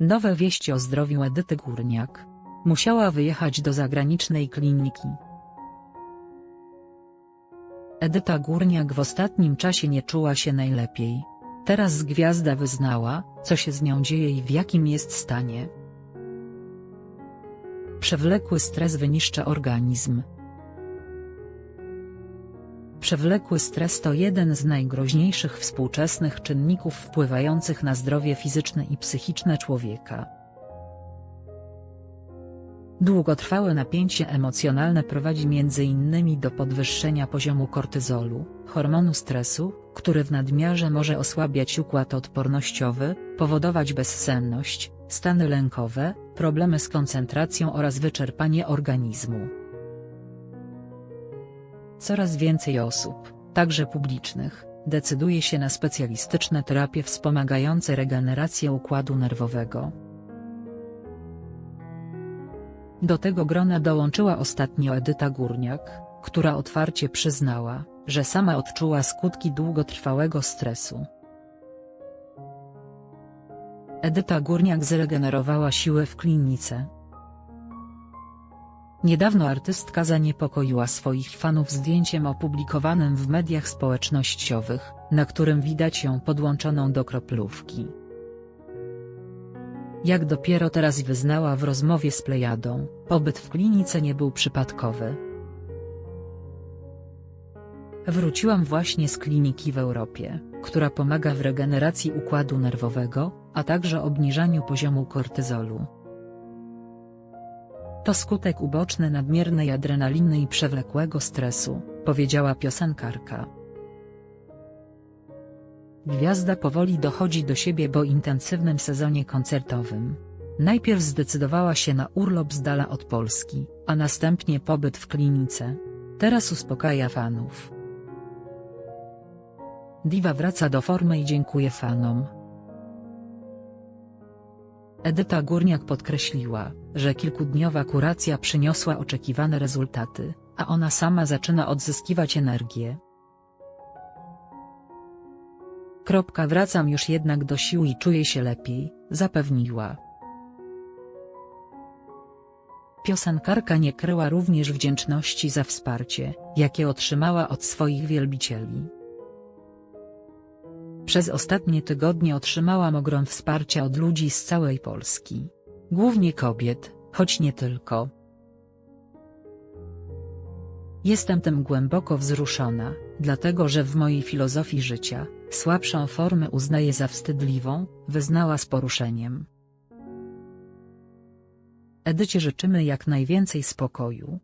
Nowe wieści o zdrowiu Edyty Górniak. Musiała wyjechać do zagranicznej kliniki. Edyta Górniak w ostatnim czasie nie czuła się najlepiej. Teraz gwiazda wyznała, co się z nią dzieje i w jakim jest stanie. Przewlekły stres wyniszcza organizm. Przewlekły stres to jeden z najgroźniejszych współczesnych czynników wpływających na zdrowie fizyczne i psychiczne człowieka. Długotrwałe napięcie emocjonalne prowadzi m.in. do podwyższenia poziomu kortyzolu, hormonu stresu, który w nadmiarze może osłabiać układ odpornościowy, powodować bezsenność, stany lękowe, problemy z koncentracją oraz wyczerpanie organizmu. Coraz więcej osób, także publicznych, decyduje się na specjalistyczne terapie wspomagające regenerację układu nerwowego. Do tego grona dołączyła ostatnio Edyta Górniak, która otwarcie przyznała, że sama odczuła skutki długotrwałego stresu. Edyta Górniak zregenerowała siłę w klinice. Niedawno artystka zaniepokoiła swoich fanów zdjęciem opublikowanym w mediach społecznościowych, na którym widać ją podłączoną do kroplówki. Jak dopiero teraz wyznała w rozmowie z Plejadą, pobyt w klinice nie był przypadkowy. Wróciłam właśnie z kliniki w Europie, która pomaga w regeneracji układu nerwowego, a także obniżaniu poziomu kortyzolu. To skutek uboczny nadmiernej adrenaliny i przewlekłego stresu, powiedziała piosenkarka. Gwiazda powoli dochodzi do siebie po intensywnym sezonie koncertowym. Najpierw zdecydowała się na urlop z dala od Polski, a następnie pobyt w klinice. Teraz uspokaja fanów. Diva wraca do formy i dziękuję fanom. Edyta Górniak podkreśliła, że kilkudniowa kuracja przyniosła oczekiwane rezultaty, a ona sama zaczyna odzyskiwać energię. Kropka wracam już jednak do sił i czuję się lepiej, zapewniła. Piosenkarka nie kryła również wdzięczności za wsparcie, jakie otrzymała od swoich wielbicieli. Przez ostatnie tygodnie otrzymałam ogrom wsparcia od ludzi z całej Polski. Głównie kobiet, choć nie tylko. Jestem tym głęboko wzruszona, dlatego że w mojej filozofii życia, słabszą formę uznaję za wstydliwą, wyznała z poruszeniem. Edycie życzymy jak najwięcej spokoju,